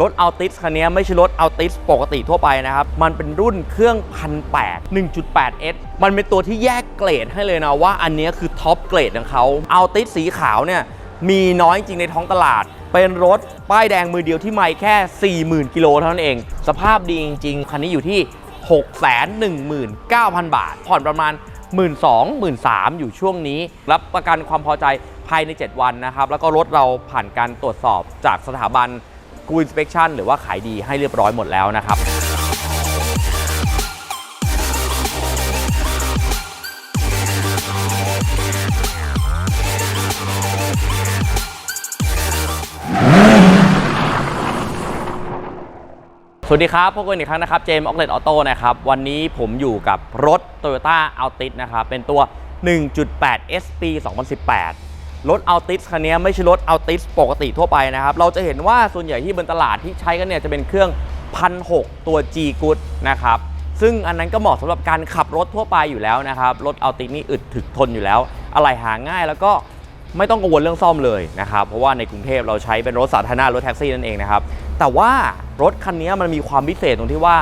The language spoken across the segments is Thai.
รถอัลติสคันนี้ไม่ใช่รถอัลติสปกติทั่วไปนะครับ มันเป็นรุ่นเครื่องพันแปด 1.8S มันเป็นตัวที่แยกเกรดให้เลยนะว่าอันนี้คือท็อปเกรดของเขาอัลติสสีขาวเนี่ยมีน้อยจริงในท้องตลาด เป็นรถป้ายแดงมือเดียวที่ไม่แค่ 40,000 กิโลเท่านั้นเอง สภาพดีจริง ๆ คันนี้อยู่ที่ 619,000 บาท ผ่อนประมาณ 1 2 0 0 0 1 3อยู่ช่วงนี้ รับประกันความพอใจภายใน 7 วันนะครับ แล้วก็รถเราผ่านการตรวจสอบจากสถาบัน กูอินสเป t ชันหรือว่าขายดีให้เรียบร้อยหมดแล้วนะครับสวัสดีครับพบกันอีกครั้งนะครับเจมส์ออกเลตออโต้นะครับวันนี้ผมอยู่กับรถ Toyota Altis นะครับเป็นตัว 1.8 SP 2018 รถ Altis คันนี้ไม่ใช่รถ Altis ปกติทั่วไปนะครับ เราจะเห็นว่าส่วนใหญ่ที่บนตลาดที่ใช้กันเนี่ยจะเป็นเครื่อง1,600ตัว G Good นะครับ ซึ่งอันนั้นก็เหมาะสำหรับการขับรถทั่วไปอยู่แล้วนะครับ รถ Altis นี่อึดถึกทนอยู่แล้ว อะไรหาง่ายแล้วก็ไม่ต้องกังวลเรื่องซ่อมเลยนะครับ เพราะว่าในกรุงเทพเราใช้เป็นรถสาธารณะรถแท็กซี่นั่นเองนะครับ แต่ว่ารถคันนี้มันมีความพิเศษตรงที่ว่า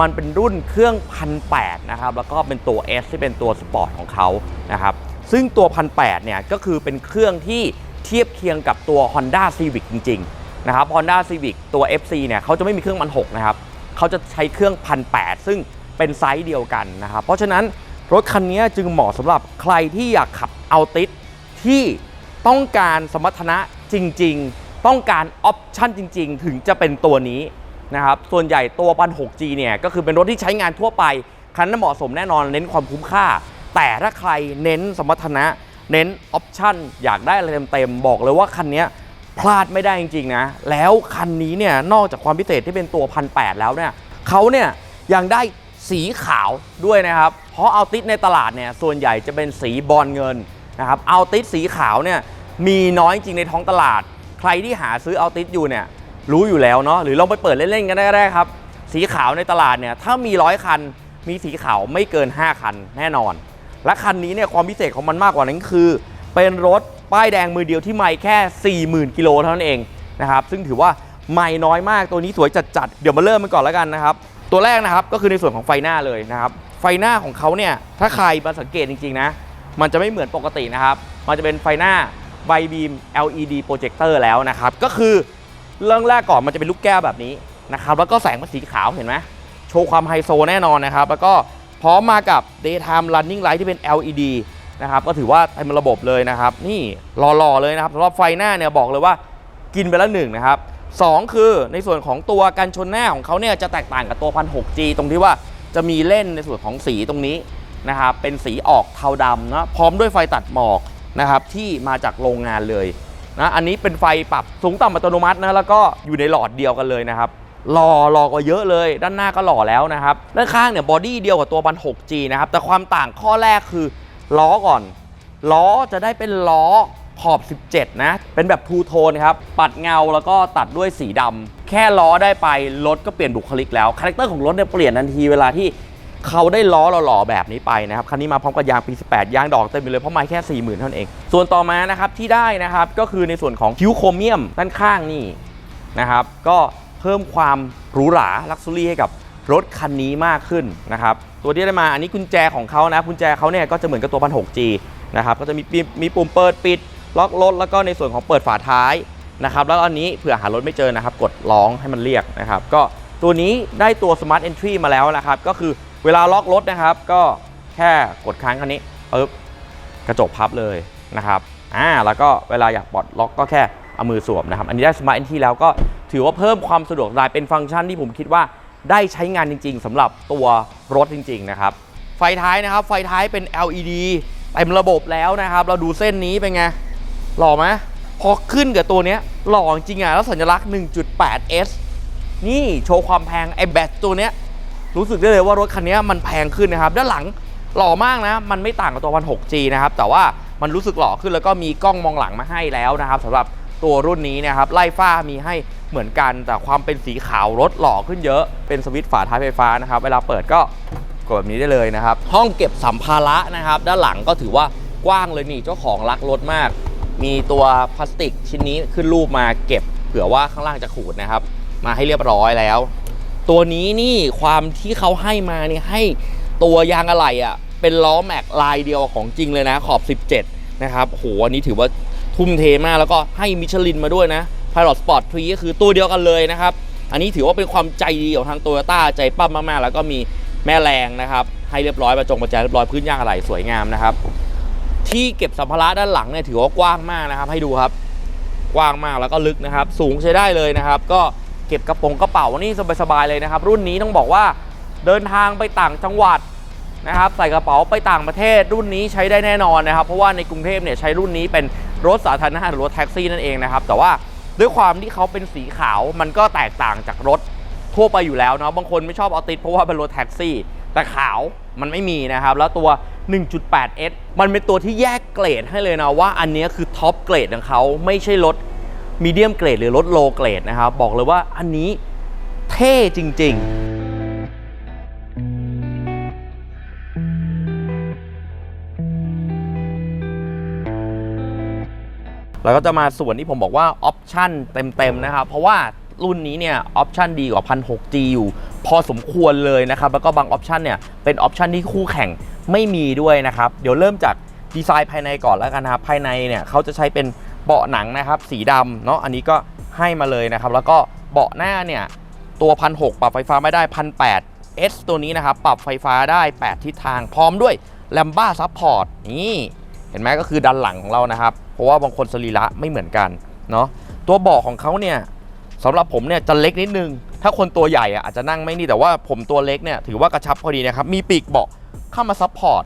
มันเป็นรุ่นเครื่องพันแนะครับ แล้วก็เป็นตัว S ที่เป็นตัวสปอร์ตของเขานะครับ ซึ่งตัวพันแเนี่ยก็คือเป็นเครื่องที่เทียบเคียงกับตัว Honda Civic จริงๆนะครับ Honda Civic ตัว FC เนี่ยเขาจะไม่มีเครื่องพันหนะครับเขาจะใช้เครื่องพันแซึ่งเป็นไซส์เดียวกันนะครับ เพราะฉะนั้นรถคันนี้จึงเหมาะสำหรับใครที่อยากขับเอาติสที่ต้องการสมรรถนะจริง ๆ ต้องการออปชั่นจริง ๆ ถึงจะเป็นตัวนี้นะครับ ส่วนใหญ่ตัวปัน 6G เนี่ยก็คือเป็นรถที่ใช้งานทั่วไป คันนั้นเหมาะสมแน่นอนเน้นความคุ้มค่า แต่ถ้าใครเน้นสมรรถนะ เน้นออปชั่นอยากได้อะไรเต็มๆ บอกเลยว่าคันนี้พลาดไม่ได้จริงๆนะ แล้วคันนี้เนี่ยนอกจากความพิเศษที่เป็นตัวพันแแล้วเนี่ยเขาเนี่ยยังได้สีขาวด้วยนะครับ เพราะเอาติสในตลาดเนี่ยส่วนใหญ่จะเป็นสีบอลเงินนะครับเอาติสสีขาวเนี่ยมีน้อยจริงในท้องตลาด ใครที่หาซื้อเอาติสอยู่เนี่ยรู้อยู่แล้วเนาะหรือลองไปเปิดเล่นๆกันได้ก็ได้ครับ สีขาวในตลาดเนี่ยถ้ามีร้อยคัน มีสีขาวไม่เกิน 5 คันแน่นอน และคันนี้เนี่ยความพิเศษของมันมากกว่านั้นคือ เป็นรถป้ายแดงมือเดียวที่ไม่แค่ 40,000 กิโลเท่านั้นเองนะครับซึ่งถือว่าไม่น้อยมากตัวนี้สวยจัดๆเดี๋ยวมาเริ่มกันก่อนแล้วกันนะครับตัวแรกนะครับก็คือในส่วนของไฟหน้าเลยนะครับไฟหน้าของเขาเนี่ยถ้าใครมาสังเกตจริงๆนะมันจะไม่เหมือนปกตินะครับ มันจะเป็นไฟหน้าไบบีม LED โปรเจคเตอร์แล้วนะครับ ก็คือเรื่องแรกก่อนมันจะเป็นลูกแก้วแบบนี้นะครับ แล้วก็แสงเป็นสีขาวเห็นไหมโชว์ความไฮโซแน่นอนนะครับ แล้วก็ พร้อมมากับ daytime running light ที่เป็น LED นะครับก็ถือว่าเต็มระบบเลยนะครับ นี่หล่อๆเลยนะครับสำหรับไฟหน้าเนี่ยบอกเลยว่ากินไปแล้วหนึ่งนะครับสองคือในส่วนของตัวกันชนหน้าของเขาเนี่ยจะแตกต่างกับตัว 1,600G ตรงที่ว่าจะมีเล่นในส่วนของสีตรงนี้นะครับเป็นสีออกเทาดำนะพร้อมด้วยไฟตัดหมอกนะครับที่มาจากโรงงานเลยนะอันนี้เป็นไฟปรับสูงต่ำอัตโนมัตินะแล้วก็อยู่ในหลอดเดียวกันเลยนะครับ หล่อหล่อกว่าเยอะเลย ด้านหน้าก็หล่อแล้วนะครับ ด้านข้างเนี่ยบอดี้เดียวกับตัวบัน 6G นะครับ แต่ความต่างข้อแรกคือล้อก่อน ล้อจะได้เป็นล้อขอบ 17 นะ เป็นแบบทูโทนครับ ปัดเงาแล้วก็ตัดด้วยสีดำแค่ล้อได้ไป รถก็เปลี่ยนบุคลิกแล้ว คาแรคเตอร์ของรถเนี่ยเปลี่ยนทันทีเวลาที่เขาได้ล้อหล่อๆแบบนี้ไปนะครับ คันนี้มาพร้อมกับยางปี 18 ยางดอกเต็มไปเลยเพราะไม่แค่ 40,000 เท่านั้นเอง ส่วนต่อมานะครับที่ได้นะครับก็คือในส่วนของคิ้วโครเมียมด้านข้างนี่นะครับ ก็ เพิ่มความหรูหราลักซ์รี่ให้กับรถคันนี้มากขึ้นนะครับตัวที่ได้มาอันนี้กุญแจของเขานะกุญแจเขาเนี่ยก็จะเหมือนกับตัวพันหกจีนะครับก็จะมีปีมีปุ่มเปิดปิดล็อกรถแล้วก็ในส่วนของเปิดฝาท้ายนะครับแล้วอันนี้เผื่อหารถไม่เจอนะครับ กดร้องให้มันเรียกนะครับ ก็ตัวนี้ได้ตัว Smart Entry มาแล้วนะครับ ก็คือเวลาล็อกรถนะครับ ก็แค่กดค้างคันนี้ปึ๊บกระจกพับเลยนะครับอ่าแล้วก็เวลาอยากปลดล็อกก็แค่ เอามือสวมนะครับ อันนี้ได้ Smart Entry แล้วก็ถือว่าเพิ่มความสะดวกสบายเป็นฟังก์ชันที่ผมคิดว่าได้ใช้งานจริง ๆสำหรับตัวรถจริง ๆ นะครับ ไฟท้ายนะครับ ไฟท้ายเป็น LED เต็มระบบแล้วนะครับ เราดูเส้นนี้เป็นไง หล่อไหมพอขึ้นกับตัวเนี้ยหล่อจริงอะแล้วสัญลักษณ์ 1.8S นี่โชว์ความแพงไอ้แบตตัวเนี้ยรู้สึกได้เลยว่ารถคันนี้มันแพงขึ้นนะครับ ด้านหลังหล่อมากนะ มันไม่ต่างกับตัว 1.6G นะครับ แต่ว่ามันรู้สึกหล่อขึ้นแล้วก็มีกล้องมองหลังมาให้แล้วนะครับสำหรับ ตัวรุ่นนี้นะครับไล่ฟ้ามีให้เหมือนกัน แต่ความเป็นสีขาวรถหล่อขึ้นเยอะเป็นสวิตช์ฝาท้ายไฟฟ้านะครับ เวลาเปิดก็กดแบบนี้ได้เลยนะครับ ห้องเก็บสัมภาระนะครับ ด้านหลังก็ถือว่ากว้างเลยนี่เจ้าของรักรถมาก มีตัวพลาสติกชิ้นนี้ขึ้นรูปมาเก็บ เผื่อว่าข้างล่างจะขูดนะครับ มาให้เรียบร้อยแล้ว ตัวนี้นี่ความที่เขาให้มานี่ให้ตัวยางอะไหล่อะเป็นล้อแม็กลายเดียวของจริงเลยนะขอบ 17 นะครับโหอันนี้ถือว่า ทุ่มเทมากแล้วก็ให้มิชลินมาด้วยนะ Pilot Sport 3ก็คือตัวเดียวกันเลยนะครับ อันนี้ถือว่าเป็นความใจดีของทางโตโยต้าใจปั้มมากๆ แล้วก็มีแม่แรงนะครับ ให้เรียบร้อยประจงประแจเรียบร้อยพื้นยางอะไหลสวยงามนะครับ ที่เก็บสัมภาระด้านหลังเนี่ยถือว่ากว้างมากนะครับ ให้ดูครับ กว้างมากแล้วก็ลึกนะครับ สูงใช้ได้เลยนะครับ ก็เก็บกระโปรงกระเป๋านี่สบายๆเลยนะครับ รุ่นนี้ต้องบอกว่าเดินทางไปต่างจังหวัดนะครับ ใส่กระเป๋าไปต่างประเทศรุ่นนี้ใช้ได้แน่นอนนะครับ เพราะว่าในกรุงเทพเนี่ยใช้รุ่นนี้เป็น รถสาธารณะหรือรถแท็กซี่นั่นเองนะครับ แต่ว่าด้วยความที่เขาเป็นสีขาวมันก็แตกต่างจากรถทั่วไปอยู่แล้วเนาะบางคนไม่ชอบเอาติดเพราะว่าเป็นรถแท็กซี่ แต่ขาวมันไม่มีนะครับ แล้วตัว 1.8S มันเป็นตัวที่แยกเกรดให้เลยนะว่าอันนี้คือท็อปเกรดของเขาไม่ใช่รถมีเดียมเกรดหรือรถโลเกรดนะครับ บอกเลยว่าอันนี้เท่จริง ๆ แล้วก็จะมาส่วนที่ผมบอกว่าออปชันเต็มๆนะครับ เพราะว่ารุ่นนี้เนี่ยออปชันดีกว่า 1006G อยู่ พอสมควรเลยนะครับ แล้วก็บางออปชันเนี่ยเป็นออปชันที่คู่แข่งไม่มีด้วยนะครับ เดี๋ยวเริ่มจากดีไซน์ภายในก่อนแล้วกันนะครับ ภายในเนี่ยเขาจะใช้เป็นเบาะหนังนะครับ สีดำเนาะอันนี้ก็ให้มาเลยนะครับ แล้วก็เบาะหน้าเนี่ยตัว1,600ปรับไฟฟ้าไม่ได้1,800 S ตัวนี้นะครับ ปรับไฟฟ้าได้ 8 ทิศทางพร้อมด้วย l a m b a Support นี่ เห็นไหมก็คือดันหลังของเรานะครับ เพราะว่าบางคนสรีระไม่เหมือนกันเนาะตัวเบาะของเขาเนี่ยสำหรับผมเนี่ยจะเล็กนิดนึง ถ้าคนตัวใหญ่อะอาจจะนั่งไม่นี่แต่ว่าผมตัวเล็กเนี่ยถือว่ากระชับพอดีนะครับ มีปีกเบาะเข้ามาซัพพอร์ต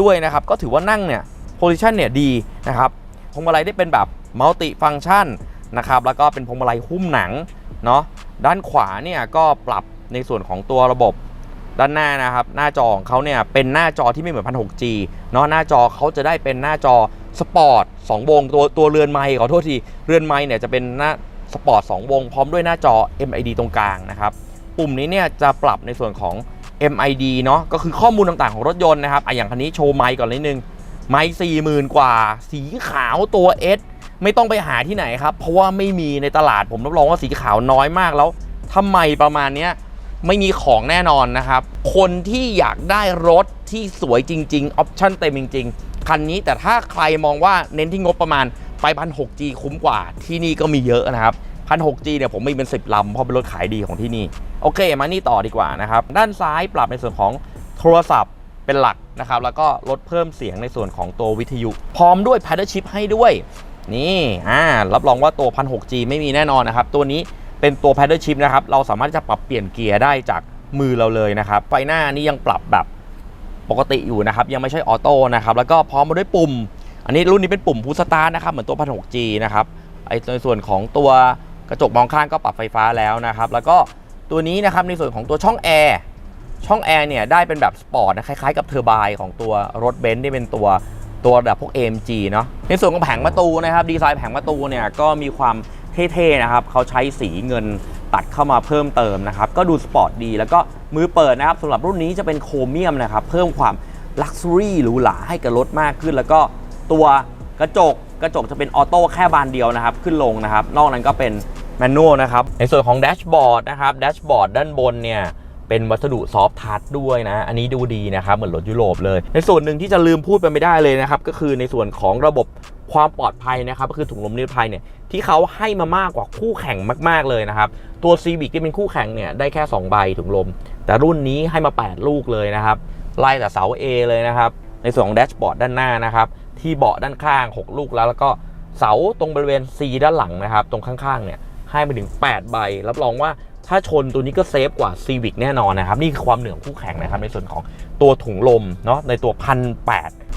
ด้วยนะครับ ก็ถือว่านั่งเนี่ยโพซิชันเนี่ยดีนะครับพวงมาลัยได้เป็นแบบมัลติฟังชันนะครับ แล้วก็เป็นพวงมาลัยหุ้มหนังเนาะด้านขวาเนี่ยก็ปรับในส่วนของตัวระบบ ด้านหน้านะครับหน้าจอของเขาเนี่ยเป็นหน้าจอที่ไม่เหมือน 1006G เนาะหน้าจอเขาจะได้เป็นหน้าจอสปอร์ต2วงตัวตัวเรือนไมค์ขอโทษทีเรือนไมค์เนี่ยจะเป็นหน้าสปอร์ต2วงพร้อมด้วยหน้าจอ MID ตรงกลางนะครับปุ่มนี้เนี่ยจะปรับในส่วนของ MID เนาะก็คือข้อมูลต่างๆของรถยนต์นะครับอะอย่างคันนี้โชว์ไมค์ก่อนนิดนึงไมค์40,000กว่า สีขาวตัว S ไม่ต้องไปหาที่ไหนครับ เพราะว่าไม่มีในตลาดผมรับรองว่าสีขาวน้อยมากแล้วทำไมประมาณเนี้ย ไม่มีของแน่นอนนะครับ คนที่อยากได้รถที่สวยจริงๆ ออปชั่นเต็มจริง ๆ คันนี้แต่ถ้าใครมองว่าเน้นที่งบประมาณไปพันหกจีคุ้มกว่าที่นี่ก็มีเยอะนะครับพันหกจีเนี่ยผมมีเป็น 10 ลำ เพราะเป็นรถขายดีของที่นี่ โอเค มานี่ต่อดีกว่านะครับ ด้านซ้ายปรับในส่วนของโทรศัพท์เป็นหลักนะครับ แล้วก็ลดเพิ่มเสียงในส่วนของตัววิทยุ พร้อมด้วย Paddle Shift ให้ด้วย นี่อ่ารับรองว่าตัว 1006G ไม่มีแน่นอนนะครับ ตัวนี้ เป็นตัว Paddle Shift นะครับเราสามารถจะปรับเปลี่ยนเกียร์ได้จากมือเราเลยนะครับ ไฟหน้านี่ยังปรับแบบปกติอยู่นะครับ ยังไม่ใช่ออโต้นะครับแล้วก็พร้อมมาด้วยปุ่ม อันนี้รุ่นนี้เป็นปุ่มพุสตาร์นะครับเหมือนตัว 1006G นะครับไอในส่วนของตัวกระจกมองข้างก็ปรับไฟฟ้าแล้วนะครับ แล้วก็ตัวนี้นะครับในส่วนของตัวช่องแอร์ช่องแอร์เนี่ยได้เป็นแบบสปอร์ตนะคล้ายๆกับเทอร์ไบน์ของตัวรถเบนซ์ที่เป็นตัวตัวแบบพวก AMG เนาะในส่วนของแผงประตูนะครับดีไซน์แผงประตูเนี่ยก็มีความ เท่ๆนะครับเขาใช้สีเงินตัดเข้ามาเพิ่มเติมนะครับก็ดูสปอร์ตดี แล้วก็มือเปิดนะครับสำหรับรุ่นนี้จะเป็นโครเมียมนะครับเพิ่มความลักซ์รี่หรูหราให้กับรถมากขึ้น แล้วก็ตัวกระจกกระจกจะเป็นออโต้แค่บานเดียวนะครับขึ้นลงนะครับนอกนั้นก็เป็นแมนนวลนะครับในส่วนของแดชบอร์ดนะครับแดชบอร์ดด้านบนเนี่ยเป็นวัสดุซอฟท์ทัชด้วยนะ อันนี้ดูดีนะครับ เหมือนรถยุโรปเลย ในส่วนหนึ่งที่จะลืมพูดไปไม่ได้เลยนะครับ ก็คือในส่วนของระบบ ความปลอดภัยนะครับก็คือถุงลมนิรภัยเนี่ยที่เขาให้มามากกว่าคู่แข่งมาก ๆเลยนะครับ ตัว Civic ที่เป็นคู่แข่งเนี่ยได้แค่ 2 ใบถุงลม แต่รุ่นนี้ให้มา 8 ลูกเลยนะครับไล่แต่เสา A เลยนะครับ ในส่วนของแดชบอร์ดด้านหน้านะครับ ที่เบาะด้านข้าง 6 ลูกแล้ว แล้วก็เสาตรงบริเวณ C ด้านหลังนะครับ ตรงข้างๆเนี่ยให้ไปถึง 8 ใบ รับรองว่าถ้าชนตัวนี้ก็เซฟกว่า Civic แน่นอนนะครับ นี่คือความเหนือคู่แข่งนะครับ ในส่วนของตัวถุงลมเนาะในตัวพันแ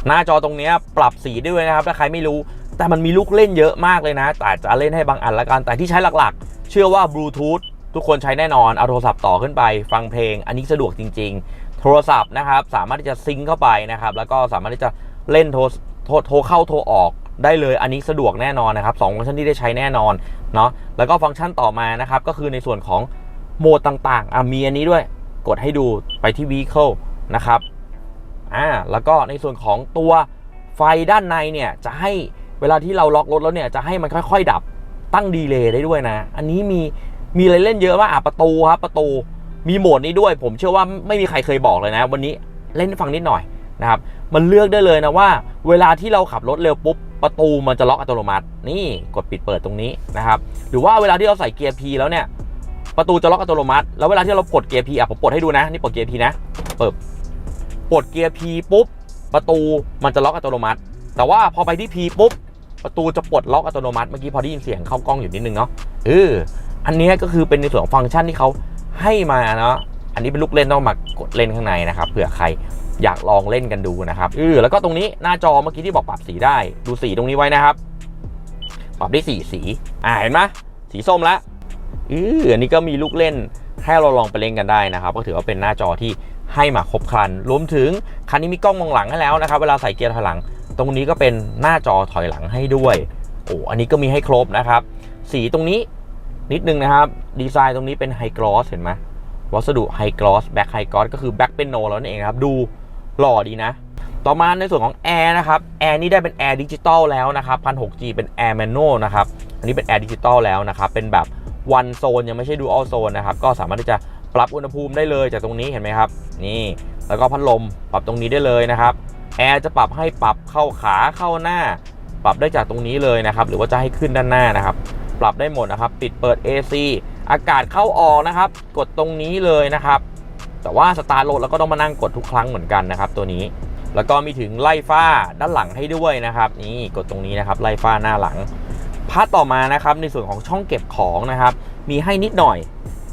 หน้าจอตรงนี้ปรับสีด้วยนะครับถ้าใครไม่รู้ แต่มันมีลูกเล่นเยอะมากเลยนะ แต่จะเล่นให้บางอันละกัน แต่ที่ใช้หลักๆ เชื่อว่าบลูทูธทุกคนใช้แน่นอน เอาโทรศัพท์ต่อขึ้นไป ฟังเพลง อันนี้สะดวกจริง ๆ โทรศัพท์นะครับ สามารถที่จะซิงเข้าไปนะครับ แล้วก็สามารถที่จะเล่นโทรโทรโทรเข้าโทรออกได้เลยอันนี้สะดวกแน่นอนนะครับสองฟังก์ชันที่ได้ใช้แน่นอนเนาะแล้วก็ฟังก์ชันต่อมานะครับ ก็คือในส่วนของโหมดต่างๆอะมีอันนี้ด้วย กดให้ดูไปที่ Vehicle นะครับ อ่าแล้วก็ในส่วนของตัวไฟด้านในเนี่ยจะให้เวลาที่เราล็อกรถแล้วเนี่ยจะให้มันค่อย ๆ ดับตั้งดีเลย์ได้ด้วยนะ อันนี้มีมีอะไรเล่นเยอะมากอะประตูครับประตูมีโหมดนี้ด้วย ผมเชื่อว่าไม่มีใครเคยบอกเลยนะ วันนี้เล่นฟังนิดหน่อยนะครับมันเลือกได้เลยนะว่า เวลาที่เราขับรถเร็วปุ๊บประตูมันจะล็อกอัตโนมัติ นี่กดปิดเปิดตรงนี้นะครับหรือว่าเวลาที่เราใส่เกียร์ P แล้วเนี่ยประตูจะล็อกอัตโนมัติ แล้วเวลาที่เราปลดเกียร์ P อะผมปลดให้ดูนะนี่ปลดเกียร์ P นะเปิด ปลดเกียร์ P ปุ๊บ ประตูมันจะล็อกอัตโนมัติ แต่ว่าพอไปที่ P ปุ๊บ ประตูจะปลดล็อกอัตโนมัติ เมื่อกี้พอได้ยินเสียงเข้ากล้องอยู่นิดนึงเนาะเอออันนี้ก็คือเป็นในส่วนของฟังก์ชันที่เขาให้มาเนาะอันนี้เป็นลูกเล่นต้องมากดเล่นข้างในนะครับเผื่อใครอยากลองเล่นกันดูนะครับเออแล้วก็ตรงนี้หน้าจอเมื่อกี้ที่บอกปรับสีได้ดูสีตรงนี้ไว้นะครับปรับได้สีสีอ่าเห็นไหมสีส้มละเอออันนี้ก็มีลูกเล่นให้เราลองไปเล่นกันได้นะครับ ก็ถือว่าเป็นหน้าจอที่ ให้มาครบครัน รวมถึงคันนี้มีกล้องมองหลังให้แล้วนะครับ เวลาใส่เกียร์ถอยหลัง ตรงนี้ก็เป็นหน้าจอถอยหลังให้ด้วยโอ้อันนี้ก็มีให้ครบนะครับ สีตรงนี้นิดนึงนะครับ ดีไซน์ตรงนี้เป็นไฮกรอสเห็นไหมวัสดุไฮกรอสแบ็คไฮกรอสก็คือแบ็คเป็นโนแล้วนั่นเองครับ ดูหล่อดีนะ ต่อมาในส่วนของแอร์นะครับแอร์นี่ได้เป็นแอร์ดิจิตอลแล้วนะครับ 1,600G เป็นแอร์แมนนวลนะครับอันนี้เป็นแอร์ดิจิตอลแล้วนะครับเป็นแบบวันโซนยังไม่ใช่ดูอัลโซนนะครับก็สามารถที่จะ ปรับอุณหภูมิได้เลยจากตรงนี้เห็นไหมครับ นี่ แล้วก็พัดลมปรับตรงนี้ได้เลยนะครับแอร์จะปรับให้ปรับเข้าขาเข้าหน้า ปรับได้จากตรงนี้เลยนะครับ หรือว่าจะให้ขึ้นด้านหน้านะครับ ปรับได้หมดนะครับ ปิดเปิด AC อากาศเข้าออกนะครับ กดตรงนี้เลยนะครับ แต่ว่าสตาร์ทรถแล้วก็ต้องมานั่งกดทุกครั้งเหมือนกันนะครับ ตัวนี้ แล้วก็มีถึงไล่ฟ้าด้านหลังให้ด้วยนะครับ นี่กดตรงนี้นะครับ ไล่ฟ้าหน้าหลังพาร์ทต่อมานะครับ ในส่วนของช่องเก็บของนะครับ มีให้นิดหน่อย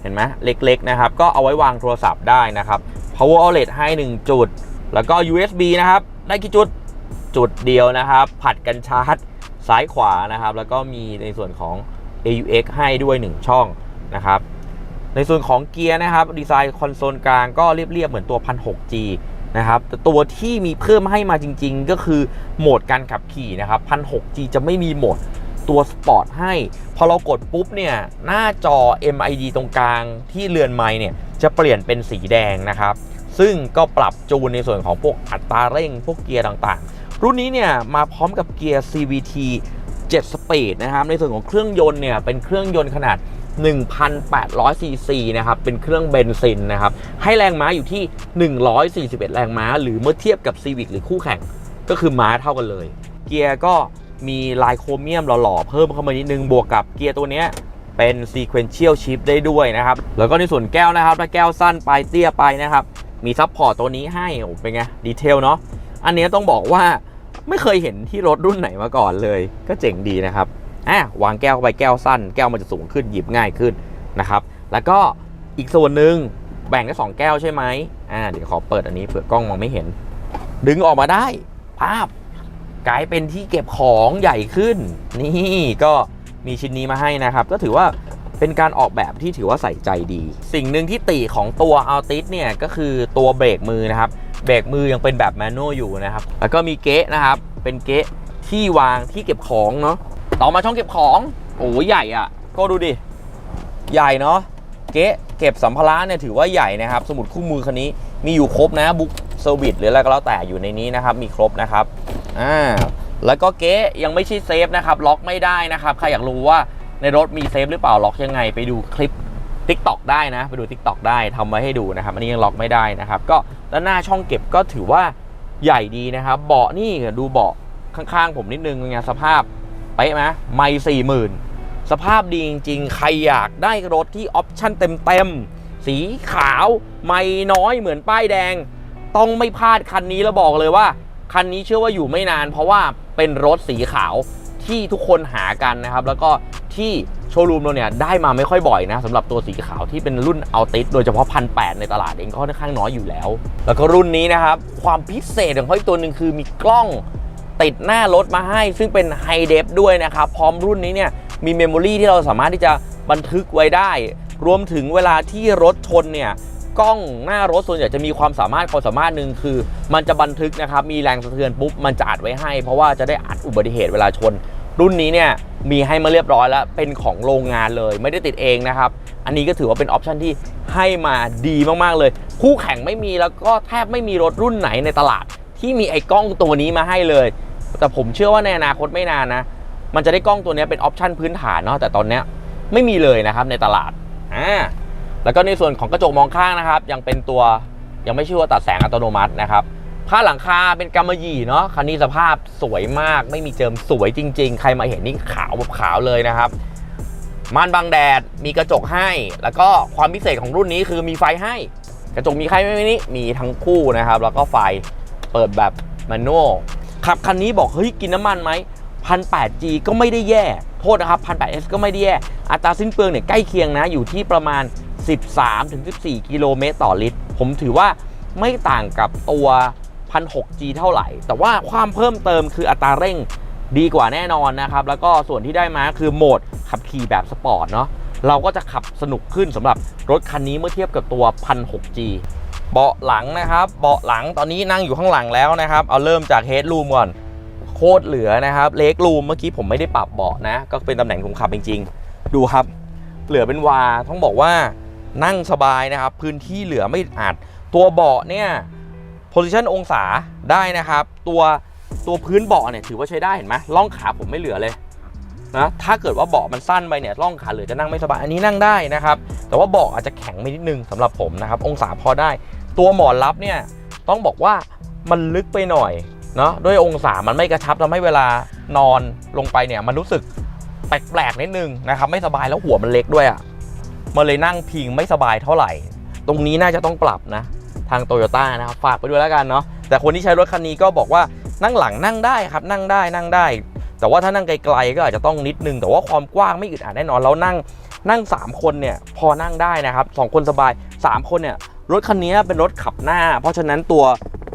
เห็นไหมเล็กๆนะครับ ก็เอาไว้วางโทรศัพท์ได้นะครับ power outlet ให้ 1 จุด แล้วก็ USB นะครับ ได้กี่จุดจุดเดียวนะครับ ผัดกันชาร์จซ้ายขวานะครับ แล้วก็มีในส่วนของ AUX ให้ด้วย 1 ช่องนะครับ ในส่วนของเกียร์นะครับ ดีไซน์คอนโซลกลางก็เรียบๆ เหมือนตัว 1006G นะครับแต่ตัวที่มีเพิ่มให้มาจริง ๆ ก็คือโหมดการขับขี่นะครับ 1006G จะไม่มีโหมด ตัวสปอร์ตให้ พอเรากดปุ๊บเนี่ยหน้าจอ MID ตรงกลางที่เรือนไม้เนี่ยจะเปลี่ยนเป็นสีแดงนะครับ ซึ่งก็ปรับจูนในส่วนของพวกอัตราเร่งพวกเกียร์ต่างๆ รุ่นนี้เนี่ยมาพร้อมกับเกียร์ CVT 7 Speed นะครับในส่วนของเครื่องยนต์เนี่ยเป็นเครื่องยนต์ขนาด1,800ซีซีนะครับ เป็นเครื่องเบนซินนะครับ ให้แรงม้าอยู่ที่ 141 แรงม้า หรือเมื่อเทียบกับ Civic หรือคู่แข่ง ก็คือม้าเท่ากันเลย เกียร์ก็ มีลายโครเมียมหล่อๆเพิ่มเข้ามานิดนึงบวกกับเกียร์ตัวเนี้ยเป็น sequential shift ได้ด้วยนะครับ แล้วก็ในส่วนแก้วนะครับ ถ้าแก้วสั้นไปเตี้ยไปนะครับ มีซับพอร์ตตัวนี้ให้โอ้เป็นไง ดีเทลเนาะอันนี้ต้องบอกว่าไม่เคยเห็นที่รถรุ่นไหนมาก่อนเลย ก็เจ๋งดีนะครับอะวางแก้วเข้าไปแก้วสั้น แก้วมันจะสูงขึ้นหยิบง่ายขึ้นนะครับ แล้วก็อีกส่วนหนึ่งแบ่งได้สองแก้วใช่ไหมอ่าเดี๋ยวขอเปิดอันนี้เผื่อกล้องมองไม่เห็น ดึงออกมาได้ภาพ กลายเป็นที่เก็บของใหญ่ขึ้น นี่ก็มีชิ้นนี้มาให้นะครับ ก็ถือว่าเป็นการออกแบบที่ถือว่าใส่ใจดี สิ่งหนึ่งที่ติของตัว Altis เนี่ยก็คือตัวเบรกมือนะครับ เบรกมือยังเป็นแบบแมนนวลอยู่นะครับ แล้วก็มีเก๊ะนะครับ เป็นเก๊ะที่วางที่เก็บของเนาะต่อมาช่องเก็บของโอ้ยใหญ่อะ่ะ ก็ดูดิ ใหญ่เนาะเก๊ะเก็บสัมภาระเนี่ยถือว่าใหญ่นะครับ สมุดคู่มือคันนี้มีอยู่ครบนะบุ๊กเซอร์วิสหรืออะไรก็แล้วแต่อยู่ในนี้นะครับ มีครบนะครับ อ่าแล้วก็เก๊ยังไม่ใช่เซฟนะครับ ล็อกไม่ได้นะครับ ใครอยากรู้ว่าในรถมีเซฟหรือเปล่าล็อกยังไง ไปดูคลิป Tik t o อกได้นะ ไปดู Tik t o อกได้ทำไว้ให้ดูนะครับ อันนี้ยังล็อกไม่ได้นะครับ ก็ด้านหน้าช่องเก็บก็ถือว่าใหญ่ดีนะครับ เบาะนี่ดูเบาะข้างๆ ผมนิดนึงเป็นไงสภาพเป๊ะไหมไม่สี่หมื่นสภาพดีจริงๆ ใครอยากได้รถที่ออปชั่นเต็มๆ สีขาว ไม่น้อยเหมือนป้ายแดง ต้องไม่พลาดคันนี้แล้วบอกเลยว่า คันนี้เชื่อว่าอยู่ไม่นานเพราะว่าเป็นรถสีขาวที่ทุกคนหากันนะครับ แล้วก็ที่โชว์รูมเราเนี่ยได้มาไม่ค่อยบ่อยนะสำหรับตัวสีขาวที่เป็นรุ่นเอัลติสโดยเฉพาะพันแในตลาดเองก็ค่อนข้างน้อยอยู่แล้ว แล้วก็รุ่นนี้นะครับ ความพิเศษของเขาอีกตัวหนึ่งคือมีกล้องติดหน้ารถมาให้ ซึ่งเป็นไฮเดฟด้วยนะครับ พร้อมรุ่นนี้เนี่ยมีเมมโมรีที่เราสามารถที่จะบันทึกไว้ได้ รวมถึงเวลาที่รถชนเนี่ย กล้องหน้ารถส่วนใหญ่จะมีความสามารถความสามารถหนึ่งคือ มันจะบันทึกนะครับมีแรงสะเทือนปุ๊บมันจะอัดไว้ให้ เพราะว่าจะได้อัดอุบัติเหตุเวลาชน รุ่นนี้เนี่ยมีให้มาเรียบร้อยแล้วเป็นของโรงงานเลย ไม่ได้ติดเองนะครับ อันนี้ก็ถือว่าเป็นออปชันที่ให้มาดีมากๆเลย คู่แข่งไม่มีแล้วก็แทบไม่มีรถรุ่นไหนในตลาด ที่มีไอ้กล้องตัวนี้มาให้เลย แต่ผมเชื่อว่าในอนาคตไม่นานนะ มันจะได้กล้องตัวนี้เป็นออปชันพื้นฐานเนาะแต่ตอนนี้ไม่มีเลยนะครับในตลาดอ่า แล้วก็ในส่วนของกระจกมองข้างนะครับ ยังเป็นตัวยังไม่ชื่อว่าตัดแสงอัตโนมัตินะครับผ้าหลังคาเป็นกำมะหยี่เนาะคันนี้สภาพสวยมากไม่มีเจิมสวยจริง ๆ ใครมาเห็นนี่ขาวแบบขาวเลยนะครับม่านบังแดดมีกระจกให้ แล้วก็ความพิเศษของรุ่นนี้คือมีไฟให้ กระจกมีใครไหมนี่มีทั้งคู่นะครับ แล้วก็ไฟเปิดแบบมานุอลขับคันนี้บอกเฮ้ยกินน้ำมันไหมพันแปด G ก็ไม่ได้แย่ โทษนะครับพันแปด S ก็ไม่ได้แย่ อัตราสิ้นเปลืองเนี่ยใกล้เคียงนะอยู่ที่ประมาณ 13-14 กิโลเมตรต่อลิตร ผมถือว่าไม่ต่างกับตัวพัน G เท่าไหร่ แต่ว่าความเพิ่มเติมคืออัตราเร่งดีกว่าแน่นอนนะครับ แล้วก็ส่วนที่ได้มาคือโหมดขับขี่แบบสปอร์ตเนาะเราก็จะขับสนุกขึ้นสำหรับรถคันนี้เมื่อเทียบกับตัว 1,600G เบาะหลังนะครับ เบาะหลังตอนนี้นั่งอยู่ข้างหลังแล้วนะครับ เอาเริ่มจากเฮดรูมก่อน โคตรเหลือนะครับ เลกรูมเมื่อกี้ผมไม่ได้ปรับเบาะนะ ก็เป็นตำแหน่งคนขับจริงๆ ดูครับ เหลือเป็นวา ต้องบอกว่า นั่งสบายนะครับ พื้นที่เหลือไม่อึดอัด ตัวเบาะเนี่ย position องศาได้นะครับ ตัวตัวพื้นเบาะเนี่ยถือว่าใช้ได้เห็นไหมล่องขาผมไม่เหลือเลยนะถ้าเกิดว่าเบาะมันสั้นไปเนี่ยล่องขาเหลือจะนั่งไม่สบายอันนี้นั่งได้นะครับ แต่ว่าเบาะอาจจะแข็งไปนิดนึงสำหรับผมนะครับ องศาพอได้ ตัวหมอนรับเนี่ยต้องบอกว่ามันลึกไปหน่อยเนาะด้วยองศามันไม่กระชับทำให้เวลานอนลงไปเนี่ยมันรู้สึกแปลกๆนิดนึงนะครับไม่สบายแล้วหัวมันเล็กด้วยอะ่ะ มันเลยนั่งพิงไม่สบายเท่าไหร่ ตรงนี้น่าจะต้องปรับนะ ทางโตโยต้านะครับฝากไปด้วยแล้วกันเนาะแต่คนที่ใช้รถคันนี้ก็บอกว่านั่งหลังนั่งได้ครับนั่งได้นั่งได้ แต่ว่าถ้านั่งไกลๆก็อาจจะต้องนิดนึงแต่ว่าความกว้างไม่อึดอัดแน่นอนแล้วนั่งนั่ง 3 คนเนี่ยพอนั่งได้นะครับสองคนสบาย 3 คนเนี่ยรถคันนี้เป็นรถขับหน้า เพราะฉะนั้นตัว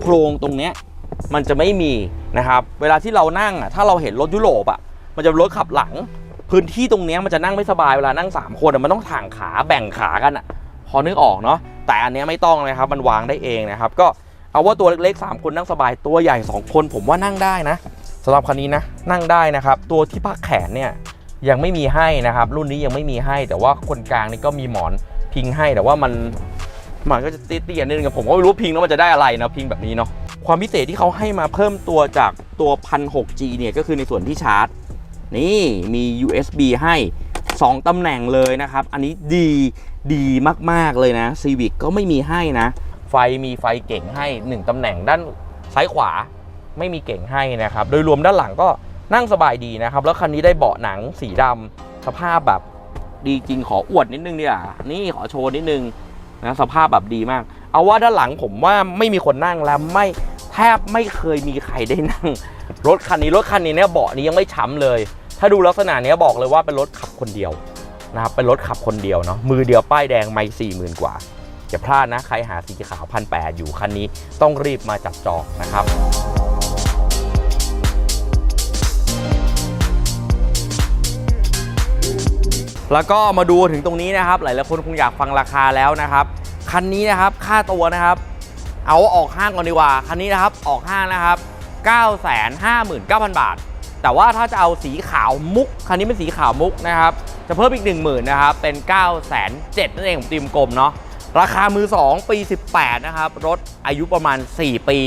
โครงตรงเนี้ยมันจะไม่มีนะครับ เวลาที่เรานั่งอะถ้าเราเห็นรถยุโรปอะมันจะรถขับหลัง พื้นที่ตรงนี้มันจะนั่งไม่สบายเวลานั่ง 3 คนมันต้องถ่างขาแบ่งขากันอะ พอนึกออกเนาะแต่อันนี้ไม่ต้องนะครับมันวางได้เองนะครับ ก็เอาว่าตัวเล็กๆ 3 คนนั่งสบายตัวใหญ่ 2 คนผมว่านั่งได้นะสำหรับคันนี้นะนั่งได้นะครับ ตัวที่พักแขนเนี่ยยังไม่มีให้นะครับ รุ่นนี้ยังไม่มีให้ แต่ว่าคนกลางนี่ก็มีหมอนพิงให้แต่ว่ามันมันก็จะเตี้ยๆนิดนึงผมก็ไม่รู้พิงแล้วมันจะได้อะไรนะพิงแบบนี้เนาะความพิเศษที่เขาให้มาเพิ่มตัวจากตัว 1,600G เนี่ยก็คือในส่วนที่ชาร์จ นี่มี USB ให้ 2 ตำแหน่งเลยนะครับ อันนี้ดีดีมากๆเลยนะ Civic ก็ไม่มีให้นะ ไฟมีไฟเก่งให้ 1 ตำแหน่งด้านซ้ายขวาไม่มีเก่งให้นะครับ โดยรวมด้านหลังก็นั่งสบายดีนะครับ แล้วคันนี้ได้เบาะหนังสีดำสภาพแบบดีจริงขออวดนิดนึงเนี่ยนี่ขอโชว์นิดนึงนะสภาพแบบดีมาก เอาว่าด้านหลังผมว่าไม่มีคนนั่งแล้วไม่แทบไม่เคยมีใครได้นั่ง รถคันนี้รถคันนี้เนี่ยเบาะนี้ยังไม่ช้ำเลย ถ้าดูลักษณะนี้บอกเลยว่าเป็นรถขับคนเดียวนะครับเป็นรถขับคนเดียวเนาะมือเดียวป้ายแดงไม่สี่หมื่นกว่าอย่าพลาดนะใครหาสีขาวพันแปดอยู่คันนี้ต้องรีบมาจับจองนะครับแล้วก็มาดูถึงตรงนี้นะครับ หลายๆคนคงอยากฟังราคาแล้วนะครับ คันนี้นะครับค่าตัวนะครับ เอาออกห้างก่อนดีกว่า คันนี้นะครับออกห้างนะครับ 959,000 บาท แต่ว่าถ้าจะเอาสีขาวมุก คันนี้เป็นสีขาวมุกนะครับ จะเพิ่มอีก 10,000นะครับ เป็น 9,700นั่นเองผมตีมกลมเนาะ ราคามือ 2 ปี 18 นะครับ รถอายุประมาณ 4 ปี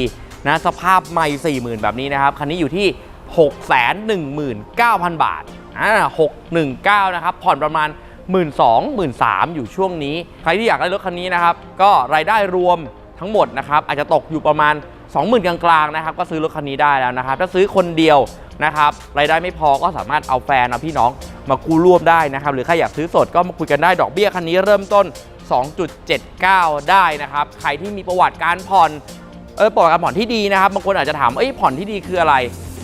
นะ สภาพใหม่ 40,000 แบบนี้นะครับ คันนี้อยู่ที่ 619,000 บาท อ่า 619 นะครับ ผ่อนประมาณ 1 2 0 0 0 1 3อยู่ช่วงนี้ ใครที่อยากได้รถคันนี้นะครับ ก็รายได้รวมทั้งหมดนะครับ อาจจะตกอยู่ประมาณ 20,000 กลางๆนะครับก็ซื้อรถคันนี้ได้แล้วนะครับถ้าซื้อคนเดียวนะครับรายได้ไม่พอก็สามารถเอาแฟนเอาพี่น้องมากู้ร่วมได้นะครับหรือใครอยากซื้อสดก็มาคุยกันได้ดอกเบี้ยคันนี้เริ่มต้น 2.79 ได้นะครับใครที่มีประวัติการผ่อนเออประวัติการผ่อนที่ดีนะครับบางคนอาจจะถามเอ้ยผ่อนที่ดีคืออะไร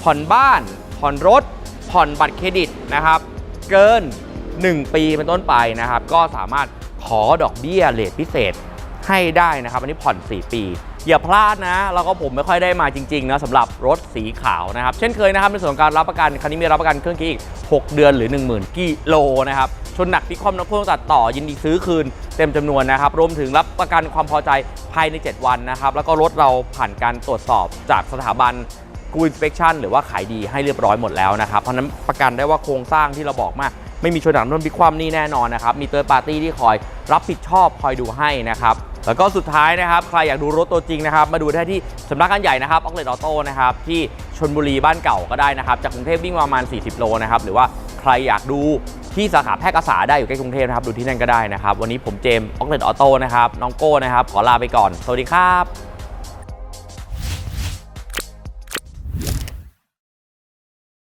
ผ่อนบ้าน ผ่อนรถ ผ่อนบัตรเครดิตนะครับ เกิน 1 ปีเป็นต้นไปนะครับ ก็สามารถขอดอกเบี้ยเลทพิเศษให้ได้นะครับ อันนี้ผ่อน 4 ปี อย่าพลาดนะ แล้วก็ผมไม่ค่อยได้มาจริงๆนะสำหรับรถสีขาวนะครับ เช่นเคยนะครับในส่วนของการรับประกันคันนี้มีรับประกันเครื่องเกียร์อีก 6 เดือนหรือ 10,000 กิโลนะครับชนหนักพิคอมนักพ่วงตัดต่อยินดีซื้อคืนเต็มจำนวนนะครับ รวมถึงรับประกันความพอใจภายใน 7 วันนะครับ แล้วก็รถเราผ่านการตรวจสอบจากสถาบันกูอินสเปคชั่นหรือว่าขายดีให้เรียบร้อยหมดแล้วนะครับ เพราะนั้นประกันได้ว่าโครงสร้างที่เราบอกมาไม่มีชนหนักร่นพิความนี่แน่นอนนะครับ มีเตอร์ปาร์ตี้ที่คอยรับผิดชอบคอยดูให้นะครับ แล้วก็สุดท้ายนะครับ ใครอยากดูรถตัวจริงนะครับ มาดูได้ที่สำนักงานใหญ่นะครับออกเลตออโต้นะครับ ที่ชนบุรีบ้านเก่าก็ได้นะครับ จากกรุงเทพวิ่งมาประมาณ 40 โลนะครับ หรือว่าใครอยากดูที่สาขาแพร่กษาได้อยู่ใกล้กรุงเทพนะครับ ดูที่นั่นก็ได้นะครับ วันนี้ผมเจมออกเลนออโต้นะครับ น้องโก้นะครับ ขอลาไปก่อน สวัสดีครับ